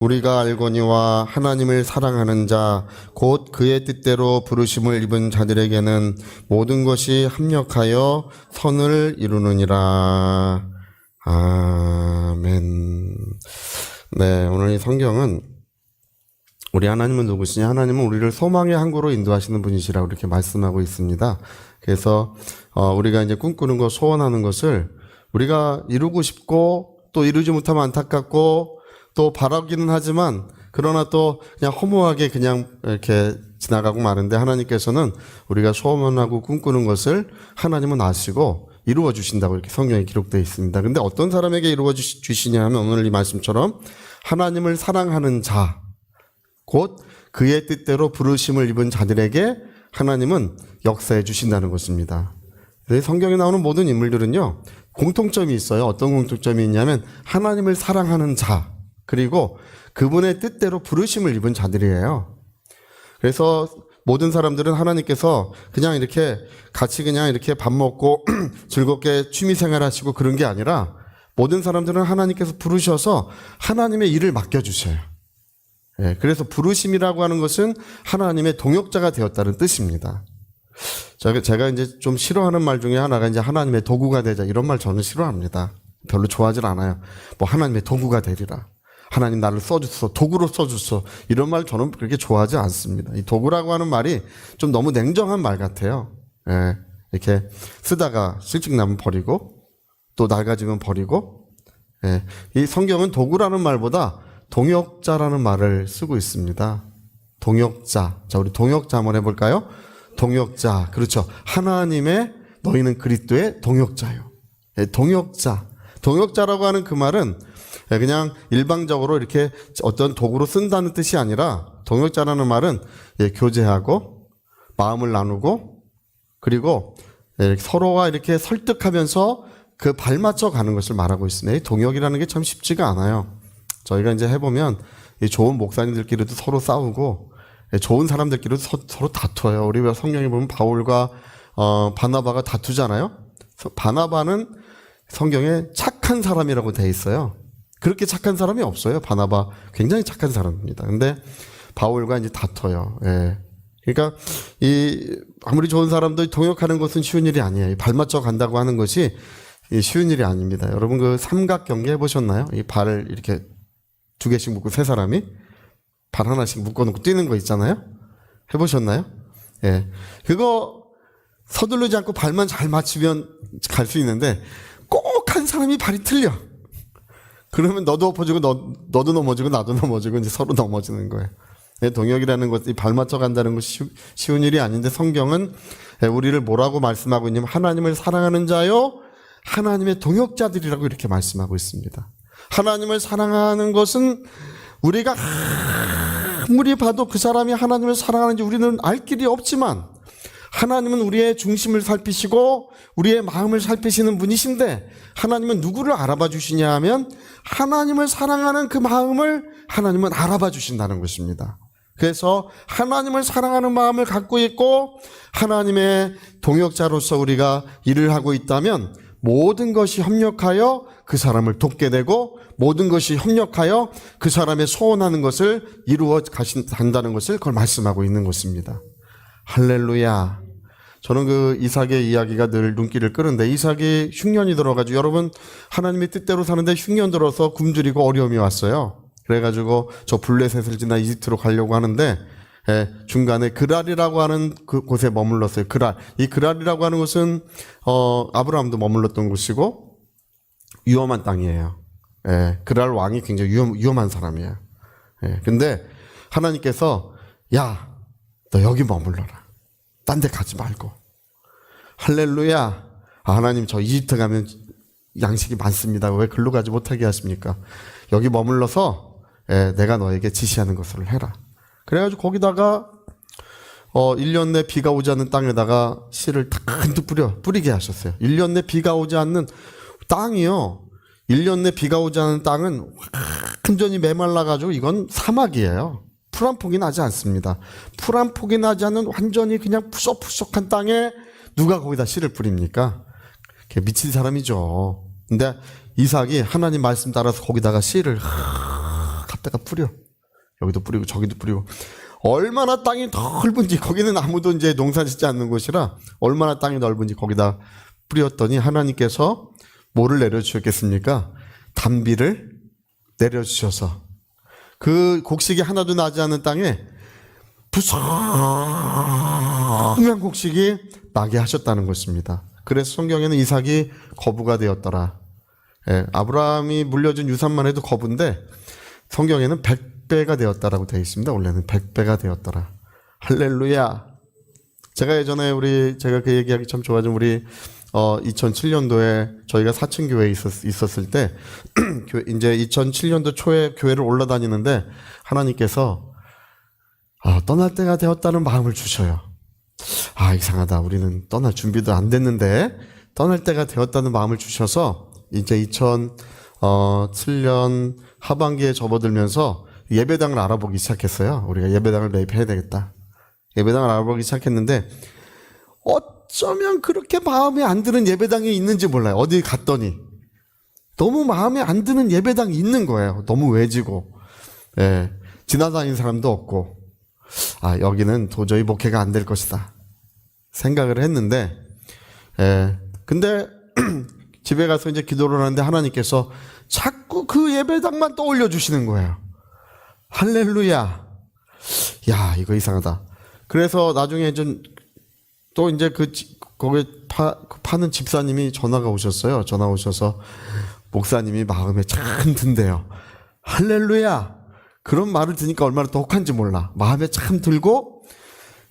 우리가 알거니와 하나님을 사랑하는 자, 곧 그의 뜻대로 부르심을 입은 자들에게는 모든 것이 합력하여 선을 이루느니라. 아멘. 네, 오늘 이 성경은 우리 하나님은 누구시냐? 하나님은 우리를 소망의 항구로 인도하시는 분이시라고 이렇게 말씀하고 있습니다. 그래서 어, 우리가 이제 꿈꾸는 것, 소원하는 것을 우리가 이루고 싶고 또 이루지 못하면 안타깝고 또 바라기는 하지만 그러나 또 그냥 허무하게 그냥 이렇게 지나가고 마는데 하나님께서는 우리가 소원하고 꿈꾸는 것을 하나님은 아시고 이루어 주신다고 이렇게 성경에 기록되어 있습니다. 근데 어떤 사람에게 이루어 주시- 주시냐 하면 오늘 이 말씀처럼 하나님을 사랑하는 자, 곧 그의 뜻대로 부르심을 입은 자들에게 하나님은 역사해 주신다는 것입니다. 그래서 성경에 나오는 모든 인물들은요, 공통점이 있어요. 어떤 공통점이 있냐면, 하나님을 사랑하는 자, 그리고 그분의 뜻대로 부르심을 입은 자들이에요. 그래서 모든 사람들은 하나님께서 그냥 이렇게 같이 그냥 이렇게 밥 먹고 즐겁게 취미 생활 하시고 그런 게 아니라 모든 사람들은 하나님께서 부르셔서 하나님의 일을 맡겨주셔요. 예, 그래서 부르심이라고 하는 것은 하나님의 동역자가 되었다는 뜻입니다. 제가, 제가 이제 좀 싫어하는 말 중에 하나가 이제 하나님의 도구가 되자 이런 말 저는 싫어합니다. 별로 좋아하질 않아요. 뭐 하나님의 도구가 되리라. 하나님 나를 써주소. 도구로 써주소. 이런 말 저는 그렇게 좋아하지 않습니다. 이 도구라고 하는 말이 좀 너무 냉정한 말 같아요. 예, 이렇게 쓰다가 실직 나면 버리고 또 낡아지면 버리고 예, 이 성경은 도구라는 말보다 동역자라는 말을 쓰고 있습니다. 동역자. 자, 우리 동역자 한번 해볼까요? 동역자. 그렇죠. 하나님의 너희는 그리스도의 동역자요. 예, 동역자. 동역자라고 하는 그 말은 예, 그냥 일방적으로 이렇게 어떤 도구로 쓴다는 뜻이 아니라 동역자라는 말은 예, 교제하고 마음을 나누고 그리고 예, 서로가 이렇게 설득하면서 그 발맞춰 가는 것을 말하고 있습니다. 이 동역이라는 게 참 쉽지가 않아요. 저희가 이제 해보면 이 좋은 목사님들끼리도 서로 싸우고 예, 좋은 사람들끼리도 서, 로 다투어요. 우리 왜 성경에 보면 바울과 어, 바나바가 다투잖아요. 서- 바나바는 성경에 착한 사람이라고 돼 있어요. 그렇게 착한 사람이 없어요. 바나바 굉장히 착한 사람입니다. 근데 바울과 이제 다퉈요. 예. 그러니까 이 아무리 좋은 사람도 동역하는 것은 쉬운 일이 아니에요. 발 맞춰 간다고 하는 것이 이 쉬운 일이 아닙니다. 여러분 그 삼각 경기 해보셨나요? 이 발을 이렇게 두 개씩 묶고 세 사람이 발 하나씩 묶어놓고 뛰는 거 있잖아요. 해보셨나요? 예. 그거 서두르지 않고 발만 잘 맞추면 갈 수 있는데 꼭 한 사람이 발이 틀려. 그러면 너도 엎어지고 너, 너도 넘어지고 나도 넘어지고 이제 서로 넘어지는 거예요. 예, 동역이라는 것이 발 맞춰 간다는 것이 쉬- 쉬운 일이 아닌데 성경은 예, 우리를 뭐라고 말씀하고 있냐면 하나님을 사랑하는 자요 하나님의 동역자들이라고 이렇게 말씀하고 있습니다. 하나님을 사랑하는 것은 우리가 아무리 봐도 그 사람이 하나님을 사랑하는지 우리는 알 길이 없지만 하나님은 우리의 중심을 살피시고 우리의 마음을 살피시는 분이신데 하나님은 누구를 알아봐 주시냐 하면 하나님을 사랑하는 그 마음을 하나님은 알아봐 주신다는 것입니다. 그래서 하나님을 사랑하는 마음을 갖고 있고 하나님의 동역자로서 우리가 일을 하고 있다면 모든 것이 협력하여 그 사람을 돕게 되고 모든 것이 협력하여 그 사람의 소원하는 것을 이루어 가신다는 것을 그걸 말씀하고 있는 것입니다. 할렐루야. 저는 그 이삭의 이야기가 늘 눈길을 끄는데 이삭이 흉년이 들어가지고 여러분 하나님의 뜻대로 사는데 흉년 들어서 굶주리고 어려움이 왔어요. 그래가지고 저 블레셋을 지나 이집트로 가려고 하는데 예, 중간에 그랄이라고 하는 그 곳에 머물렀어요. 그랄. 이 그랄이라고 하는 곳은 어, 아브라함도 머물렀던 곳이고 위험한 땅이에요. 예, 그랄 왕이 굉장히 위험, 위험한 사람이에요. 예, 근데 하나님께서 야, 너 여기 머물러라. 딴 데 가지 말고. 할렐루야. 아, 하나님 저 이집트 가면 양식이 많습니다. 왜 글로 가지 못하게 하십니까? 여기 머물러서 예, 내가 너에게 지시하는 것을 해라. 그래가지고 거기다가 어, 1년 내 비가 오지 않는 땅에다가 씨를 탁한뜩 뿌려, 뿌리게 하셨어요. 1년 내 비가 오지 않는 땅이요. 1년 내 비가 오지 않는 땅은 완전히 메말라가지고 이건 사막이에요. 풀한 폭이 나지 않습니다. 풀한 폭이 나지 않는 완전히 그냥 푸석푸석한 땅에 누가 거기다 씨를 뿌립니까? 걔 미친 사람이죠. 근데 이삭이 하나님 말씀 따라서 거기다가 씨를 갖다가 뿌려. 여기도 뿌리고 저기도 뿌리고 얼마나 땅이 넓은지 거기는 아무도 이제 농사 짓지 않는 곳이라 얼마나 땅이 넓은지 거기다 뿌렸더니 하나님께서 뭐를 내려주셨겠습니까? 단비를 내려주셔서 그 곡식이 하나도 나지 않은 땅에 부성한 곡식이 나게 하셨다는 것입니다. 그래서 성경에는 이삭이 거부가 되었더라. 예, 아브라함이 물려준 유산만 해도 거부인데 성경에는 100배가 되었다라고 되어 있습니다. 원래는 100배가 되었더라. 할렐루야. 제가 예전에 우리 제가 그 얘기하기 참 좋아하는 우리 어 2007년도에 저희가 사층 교회에 있었, 있었을 때 교- 이제 2007년도 초에 교회를 올라다니는데 하나님께서 아, 떠날 때가 되었다는 마음을 주셔요. 아, 이상하다. 우리는 떠날 준비도 안 됐는데 떠날 때가 되었다는 마음을 주셔서 이제 2007년 하반기에 접어들면서 예배당을 알아보기 시작했어요. 우리가 예배당을 매입해야 되겠다. 예배당을 알아보기 시작했는데 어쩌면 그렇게 마음에 안 드는 예배당이 있는지 몰라요. 어디 갔더니 너무 마음에 안 드는 예배당이 있는 거예요. 너무 외지고 예, 지나다니는 사람도 없고 아 여기는 도저히 목회가 안 될 것이다 생각을 했는데 예, 근데 집에 가서 이제 기도를 하는데 하나님께서 자꾸 그 예배당만 떠올려 주시는 거예요. 할렐루야. 야, 이거 이상하다. 그래서 나중에 좀 또 이제 그 지- 거기 파, 그 파는 집사님이 전화가 오셨어요. 전화 오셔서 목사님이 마음에 참 든대요. 할렐루야. 그런 말을 듣니까 얼마나 더 혹한지 몰라. 마음에 참 들고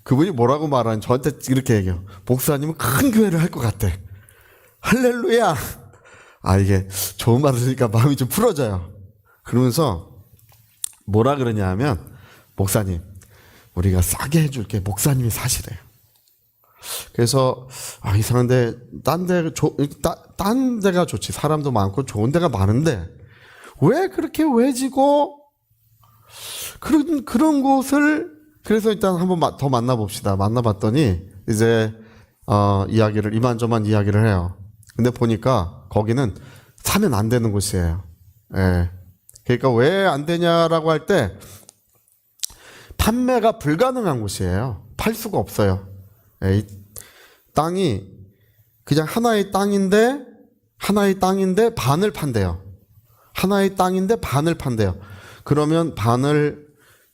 그분이 뭐라고 말하는 저한테 이렇게 얘기해요. 목사님은 큰 교회를 할 것 같대. 할렐루야. 아 이게 좋은 말을 들으니까 마음이 좀 풀어져요. 그러면서 뭐라 그러냐 하면 목사님 우리가 싸게 해줄게 목사님이 사시래요. 그래서 아 이상한데 딴데 딴 데가 좋지 사람도 많고 좋은 데가 많은데 왜 그렇게 외지고 그런 그런 곳을 그래서 일단 한번 마- 더 만나봅시다. 만나봤더니 이제 어, 이야기를 이만저만 이야기를 해요. 근데 보니까 거기는 사면 안 되는 곳이에요. 예. 그러니까 왜 안 되냐라고 할 때 판매가 불가능한 곳이에요. 팔 수가 없어요. 예, 이 땅이 그냥 하나의 땅인데 하나의 땅인데 반을 판대요. 하나의 땅인데 반을 판대요. 그러면 반을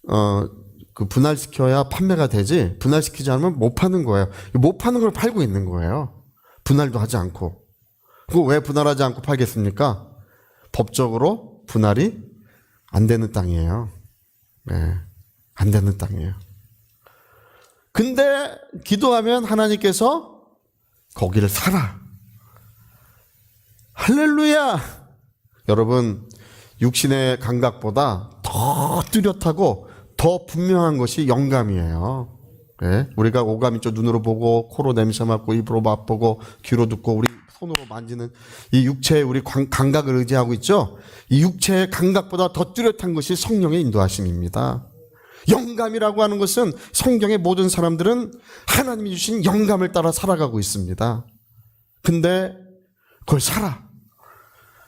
어 그 분할시켜야 판매가 되지 분할시키지 않으면 못 파는 거예요. 못 파는 걸 팔고 있는 거예요. 분할도 하지 않고. 그거 왜 분할하지 않고 팔겠습니까? 법적으로 분할이 안 되는 땅이에요. 네. 안 되는 땅이에요. 근데 기도하면 하나님께서 거기를 사라. 할렐루야! 여러분, 육신의 감각보다 더 뚜렷하고 더 분명한 것이 영감이에요. 예? 우리가 오감 있죠. 눈으로 보고, 코로 냄새 맡고, 입으로 맛보고, 귀로 듣고, 우리 손으로 만지는 이 육체의 우리 관- 감각을 의지하고 있죠. 이 육체의 감각보다 더 뚜렷한 것이 성령의 인도하심입니다. 영감이라고 하는 것은 성경의 모든 사람들은 하나님이 주신 영감을 따라 살아가고 있습니다. 근데 그걸 살아.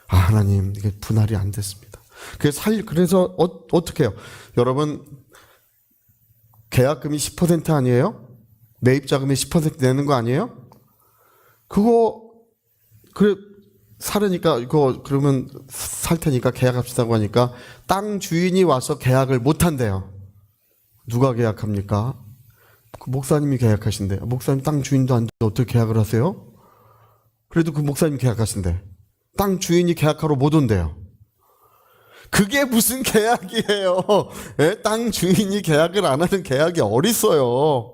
아, 하나님, 이게 분할이 안 됐습니다. 그래서 살, 그래서 어, 어떻게 해요? 여러분, 계약금이 10% 아니에요? 매입자금이 10% 내는 거 아니에요? 그거, 그래, 사려니까, 이거, 그러면 살 테니까 계약합시다고 하니까 땅 주인이 와서 계약을 못 한대요. 누가 계약합니까? 그 목사님이 계약하신대. 목사님 땅 주인도 안 돼. 어떻게 계약을 하세요? 그래도 그 목사님 계약하신대. 땅 주인이 계약하러 못 온대요. 그게 무슨 계약이에요? 예? 땅 주인이 계약을 안 하는 계약이 어딨어요?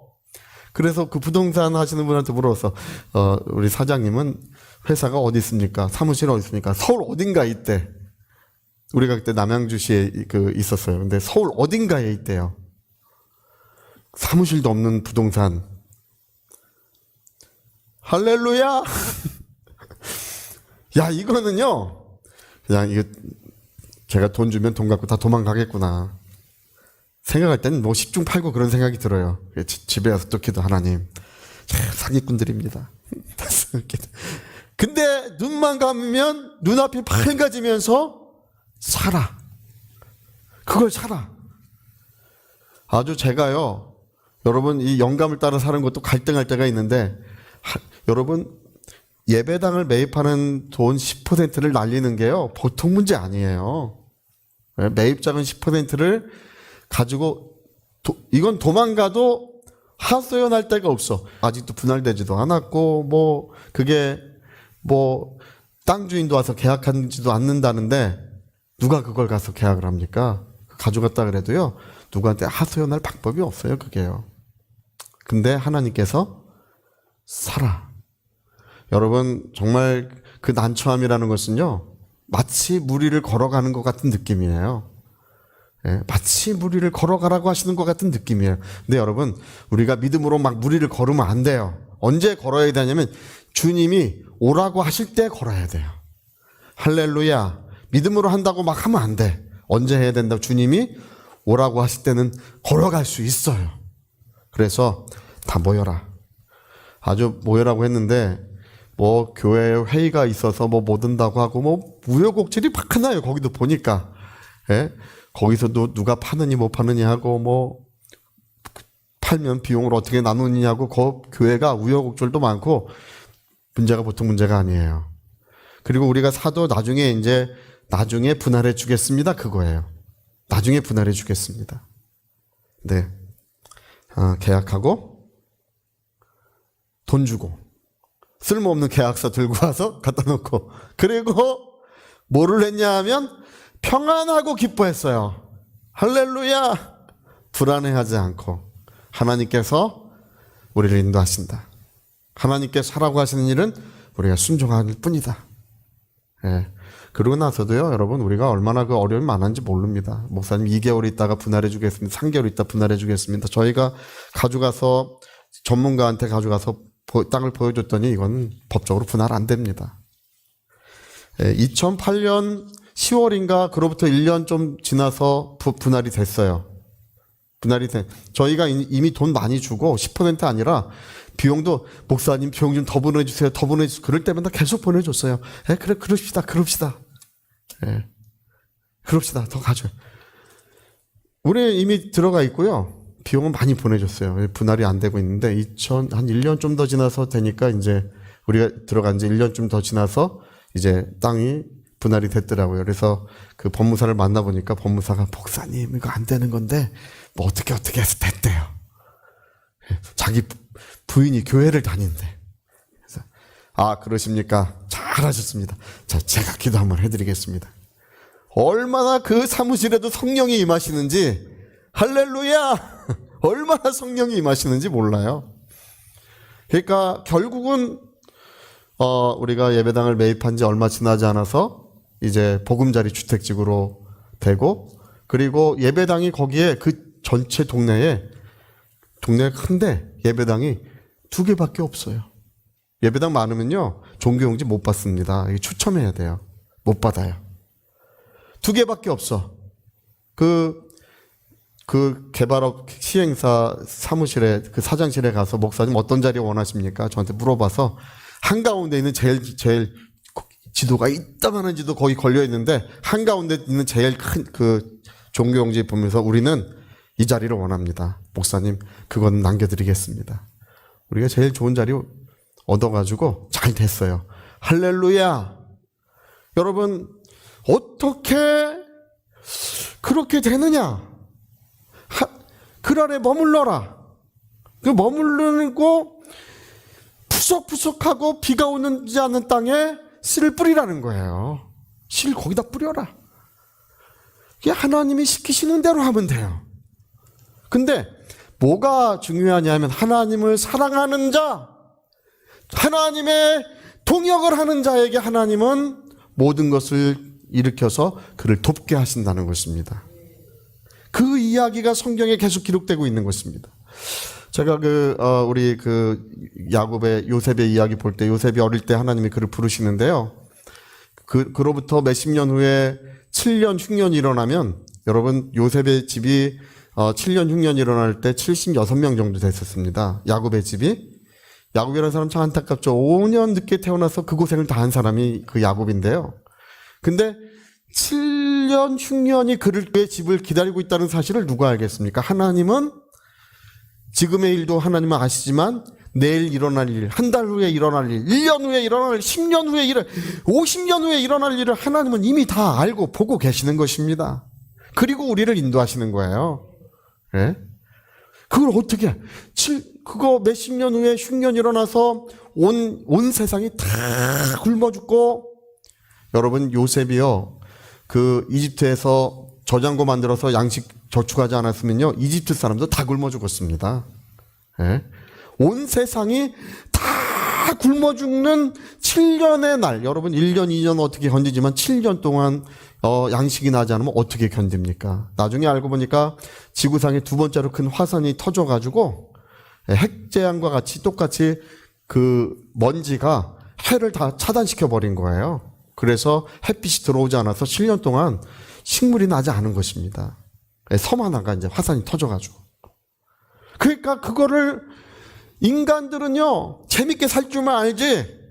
그래서 그 부동산 하시는 분한테 물어서 어, 우리 사장님은 회사가 어디 있습니까? 사무실 어디 있습니까? 서울 어딘가에 있대. 우리가 그때 남양주시에 그 있었어요. 근데 서울 어딘가에 있대요. 사무실도 없는 부동산. 할렐루야! 야, 이거는요, 그냥 이거, 제가 돈 주면 돈 갖고 다 도망가겠구나. 생각할 때는 뭐 십중 팔구 그런 생각이 들어요. 지- 집에 와서 또 기도 하나님. 참 사기꾼들입니다. 근데 눈만 감으면 눈앞이 밝아지면서 살아. 그걸 살아. 아주 제가요, 여러분 이 영감을 따라 사는 것도 갈등할 때가 있는데, 하- 여러분 예배당을 매입하는 돈 10%를 날리는 게요, 보통 문제 아니에요. 네, 매입자금 10%를 가지고, 도- 이건 도망가도 하소연할 데가 없어. 아직도 분할되지도 않았고, 뭐, 그게, 뭐, 땅 주인도 와서 계약하지도 않는다는데, 누가 그걸 가서 계약을 합니까? 가져갔다 그래도요, 누구한테 하소연할 방법이 없어요, 그게요. 근데 하나님께서 살아. 여러분, 정말 그 난처함이라는 것은요, 마치 무리를 걸어가는 것 같은 느낌이에요. 예, 마치 무리를 걸어가라고 하시는 것 같은 느낌이에요. 근데 여러분, 우리가 믿음으로 막 무리를 걸으면 안 돼요. 언제 걸어야 되냐면, 주님이 오라고 하실 때 걸어야 돼요. 할렐루야. 믿음으로 한다고 막 하면 안 돼. 언제 해야 된다고 주님이 오라고 하실 때는 걸어갈 수 있어요. 그래서 다 모여라. 아주 모여라고 했는데 뭐 교회 회의가 있어서 뭐 못 온다고 하고 뭐 우여곡절이 막 하나요. 거기도 보니까. 예? 거기서도 누가 파느니 못 파느니 하고 뭐 팔면 비용을 어떻게 나누느냐고 그 교회가 우여곡절도 많고 문제가 보통 문제가 아니에요. 그리고 우리가 사도 나중에 이제 나중에 분할해 주겠습니다. 그거예요. 나중에 분할해 주겠습니다. 네. 아, 계약하고 돈 주고 쓸모없는 계약서 들고 와서 갖다 놓고 그리고 뭐를 했냐 하면 평안하고 기뻐했어요. 할렐루야! 불안해하지 않고 하나님께서 우리를 인도하신다. 하나님께서 하라고 하시는 일은 우리가 순종할 뿐이다. 예. 그러고 나서도요, 여러분, 우리가 얼마나 그 어려움이 많은지 모릅니다. 목사님 2개월 있다가 분할해 주겠습니다. 3개월 있다 분할해 주겠습니다. 저희가 가져가서 전문가한테 가져가서 보- 땅을 보여줬더니 이건 법적으로 분할 안 됩니다. 예, 2008년 10월인가 그로부터 1년 좀 지나서 부- 분할이 됐어요. 분할이 돼. 저희가 이- 이미 돈 많이 주고 10% 아니라 비용도 목사님 비용 좀 더 보내주세요. 더 보내주세요. 그럴 때마다 계속 보내줬어요. 예, 그래, 그럽시다. 그럽시다. 예. 그럽시다. 더 가져. 우리 이미 들어가 있고요. 비용은 많이 보내줬어요. 예, 분할이 안 되고 있는데 2000, 한 1년 좀 더 지나서 되니까 이제 우리가 들어간 지 1년 좀 더 지나서 이제 땅이 분할이 됐더라고요. 그래서 그 법무사를 만나보니까 법무사가 목사님 이거 안 되는 건데 뭐 어떻게 어떻게 해서 됐대요. 예, 자기 부- 부인이 교회를 다닌대. 그래서 아 그러십니까? 잘하셨습니다. 자 제가 기도 한번 해드리겠습니다. 얼마나 그 사무실에도 성령이 임하시는지 할렐루야 얼마나 성령이 임하시는지 몰라요. 그러니까 결국은 어, 우리가 예배당을 매입한 지 얼마 지나지 않아서 이제 보금자리 주택지구로 되고 그리고 예배당이 거기에 그 전체 동네에 동네가 큰데 예배당이 두 개밖에 없어요. 예배당 많으면요 종교용지 못 받습니다. 추첨해야 돼요. 못 받아요. 두 개밖에 없어. 그, 그 개발업 시행사 사무실에, 그 사장실에 가서 목사님 어떤 자리 원하십니까? 저한테 물어봐서 한가운데 있는 제일, 제일 지도가 이따만한 지도 거기 걸려 있는데 한가운데 있는 제일 큰 그 종교용지 보면서 우리는 이 자리를 원합니다. 목사님, 그건 남겨드리겠습니다. 우리가 제일 좋은 자리 얻어가지고 잘 됐어요. 할렐루야! 여러분, 어떻게 그렇게 되느냐? 하, 그 아래 머물러라. 그 머무르고 푸석푸석하고 비가 오는지 않는 땅에 씨를 뿌리라는 거예요. 씨를 거기다 뿌려라. 이게 하나님이 시키시는 대로 하면 돼요. 근데 뭐가 중요하냐면 하나님을 사랑하는 자, 하나님의 동역을 하는 자에게 하나님은 모든 것을 일으켜서 그를 돕게 하신다는 것입니다. 그 이야기가 성경에 계속 기록되고 있는 것입니다. 제가 그, 어, 우리 그 야곱의 요셉의 이야기 볼 때 요셉이 어릴 때 하나님이 그를 부르시는데요. 그, 그로부터 몇십 년 후에 7년, 흉년이 일어나면 여러분 요셉의 집이 어, 7년, 흉년이 일어날 때 76명 정도 됐었습니다. 야곱의 집이. 야곱이라는 사람 참 안타깝죠. 5년 늦게 태어나서 그 고생을 다 한 사람이 그 야곱인데요. 근데 7년 흉년이 그를 의 집을 기다리고 있다는 사실을 누가 알겠습니까? 하나님은 지금의 일도 하나님은 아시지만 내일 일어날 일, 한 달 후에 일어날 일, 1년 후에 일어날 일, 10년 후에 일을, 50년 후에 일어날 일을 하나님은 이미 다 알고 보고 계시는 것입니다. 그리고 우리를 인도하시는 거예요. 예? 그걸 어떻게, 해? 칠, 그거 몇십 년 후에 흉년 일어나서 온, 온 세상이 다 굶어 죽고, 여러분, 요셉이요, 그 이집트에서 저장고 만들어서 양식 저축하지 않았으면요, 이집트 사람도 다 굶어 죽었습니다. 예? 온 세상이 다 굶어 죽는 7년의 날, 여러분 1년, 2년 어떻게 견디지만 7년 동안 어, 양식이 나지 않으면 어떻게 견딥니까? 나중에 알고 보니까 지구상에 두 번째로 큰 화산이 터져가지고 예, 핵재앙과 같이 똑같이 그 먼지가 해를 다 차단시켜 버린 거예요. 그래서 햇빛이 들어오지 않아서 7년 동안 식물이 나지 않은 것입니다. 예, 섬 하나가 이제 화산이 터져가지고. 그러니까 그거를 인간들은요, 재밌게 살 줄만 알지.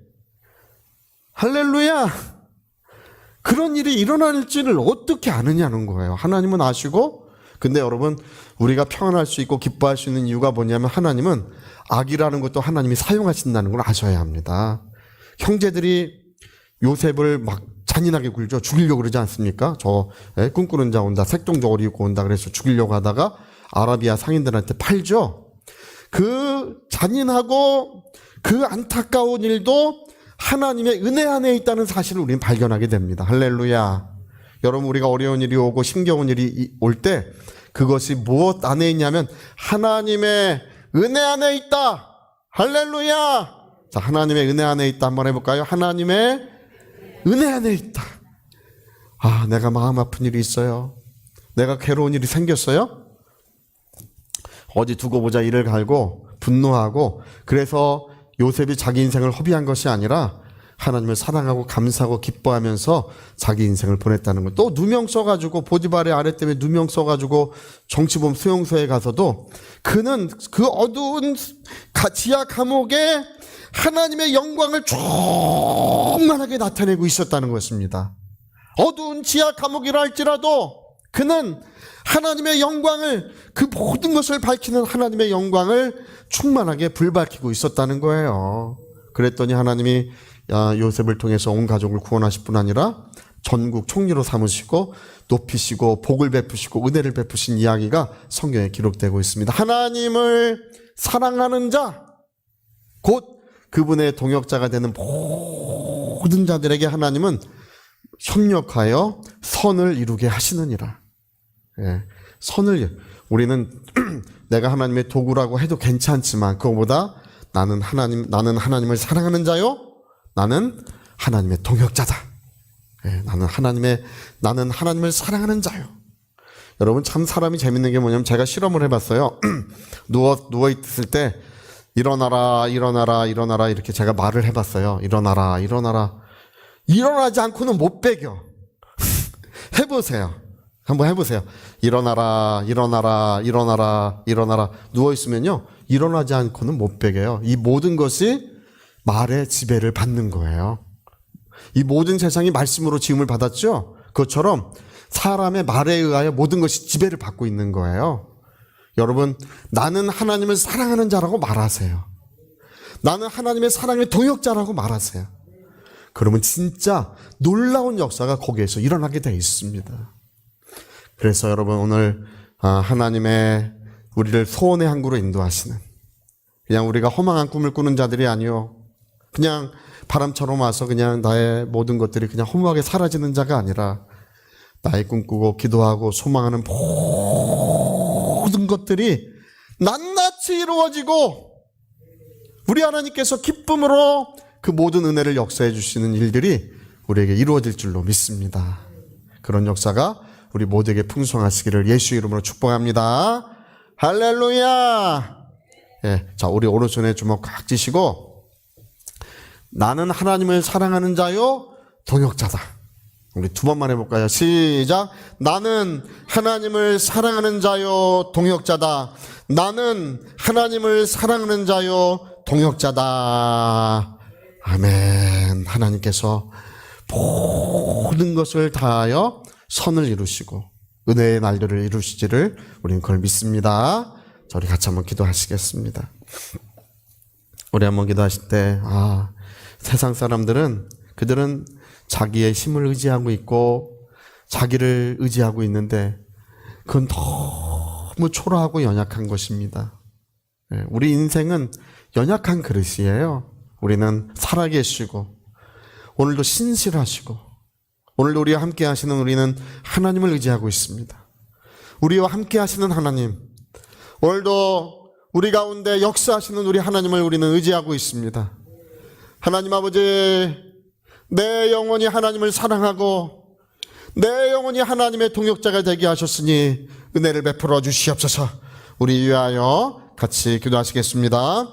할렐루야. 그런 일이 일어날지를 어떻게 아느냐는 거예요. 하나님은 아시고, 근데 여러분, 우리가 평안할 수 있고 기뻐할 수 있는 이유가 뭐냐면 하나님은 악이라는 것도 하나님이 사용하신다는 걸 아셔야 합니다. 형제들이 요셉을 막 잔인하게 굴죠. 죽이려고 그러지 않습니까? 저 예, 꿈꾸는 자 온다, 색동저고리 입고 온다 그래서 죽이려고 하다가 아라비아 상인들한테 팔죠. 그 잔인하고 그 안타까운 일도 하나님의 은혜 안에 있다는 사실을 우리는 발견하게 됩니다. 할렐루야. 여러분 우리가 어려운 일이 오고 힘겨운 일이 올 때 그것이 무엇 안에 있냐면 하나님의 은혜 안에 있다. 할렐루야. 자, 하나님의 은혜 안에 있다 한번 해 볼까요? 하나님의 은혜 안에 있다. 아, 내가 마음 아픈 일이 있어요. 내가 괴로운 일이 생겼어요? 어디 두고 보자 일을 갈고 분노하고 그래서 요셉이 자기 인생을 허비한 것이 아니라 하나님을 사랑하고 감사하고 기뻐하면서 자기 인생을 보냈다는 것. 또 누명 써가지고 보디발의 아래 때문에 누명 써가지고 정치범 수용소에 가서도 그는 그 어두운 가- 지하 감옥에 하나님의 영광을 충만하게 나타내고 있었다는 것입니다. 어두운 지하 감옥이라 할지라도 그는 하나님의 영광을 그 모든 것을 밝히는 하나님의 영광을 충만하게 불밝히고 있었다는 거예요. 그랬더니 하나님이 야, 요셉을 통해서 온 가족을 구원하실 뿐 아니라 전국 총리로 삼으시고 높이시고 복을 베푸시고 은혜를 베푸신 이야기가 성경에 기록되고 있습니다. 하나님을 사랑하는 자, 곧 그분의 동역자가 되는 모든 자들에게 하나님은 협력하여 선을 이루게 하시느니라. 예, 선을 우리는 내가 하나님의 도구라고 해도 괜찮지만 그거보다 나는 하나님 나는 하나님을 사랑하는 자요. 나는 하나님의 동역자다. 예, 나는 하나님의 나는 하나님을 사랑하는 자요. 여러분 참 사람이 재밌는 게 뭐냐면 제가 실험을 해봤어요. 누워 누워 있을 때 일어나라 일어나라 일어나라 이렇게 제가 말을 해봤어요. 일어나라 일어나라 일어나지 않고는 못 배겨. 해보세요. 한번 해보세요. 일어나라, 일어나라, 일어나라, 일어나라. 누워있으면요. 일어나지 않고는 못 베겨요. 이 모든 것이 말의 지배를 받는 거예요. 이 모든 세상이 말씀으로 지음을 받았죠? 그것처럼 사람의 말에 의하여 모든 것이 지배를 받고 있는 거예요. 여러분, 나는 하나님을 사랑하는 자라고 말하세요. 나는 하나님의 사랑의 동역자라고 말하세요. 그러면 진짜 놀라운 역사가 거기에서 일어나게 돼 있습니다. 그래서 여러분 오늘 아, 하나님의 우리를 소원의 항구로 인도하시는 그냥 우리가 허망한 꿈을 꾸는 자들이 아니요 그냥 바람처럼 와서 그냥 나의 모든 것들이 그냥 허무하게 사라지는 자가 아니라 나의 꿈꾸고 기도하고 소망하는 것들이 낱낱이 이루어지고 우리 하나님께서 기쁨으로 그 모든 은혜를 역사해 주시는 일들이 우리에게 이루어질 줄로 믿습니다. 그런 역사가 우리 모두에게 풍성하시기를 예수 이름으로 축복합니다. 할렐루야! 예, 자, 우리 오른손에 주먹 꽉 쥐시고, 나는 하나님을 사랑하는 자요, 동역자다. 우리 두 번만 해볼까요? 시작. 나는 하나님을 사랑하는 자요, 동역자다. 나는 하나님을 사랑하는 자요, 동역자다. 아멘. 하나님께서 모든 것을 다하여 선을 이루시고 은혜의 날들을 이루시기를 우리는 그걸 믿습니다. 자, 우리 같이 한번 기도하시겠습니다. 우리 한번 기도하실 때, 아, 세상 사람들은 그들은 자기의 힘을 의지하고 있고 자기를 의지하고 있는데 그건 너무 초라하고 연약한 것입니다. 예, 우리 인생은 연약한 그릇이에요. 우리는 살아계시고 오늘도 신실하시고 오늘도 우리와 함께 하시는 우리는 하나님을 의지하고 있습니다. 우리와 함께 하시는 하나님 오늘도 우리 가운데 역사하시는 우리 하나님을 우리는 의지하고 있습니다. 하나님 아버지 내 영혼이 하나님을 사랑하고 내 영혼이 하나님의 동역자가 되게 하셨으니 은혜를 베풀어 주시옵소서. 우리 위하여 같이 기도하시겠습니다.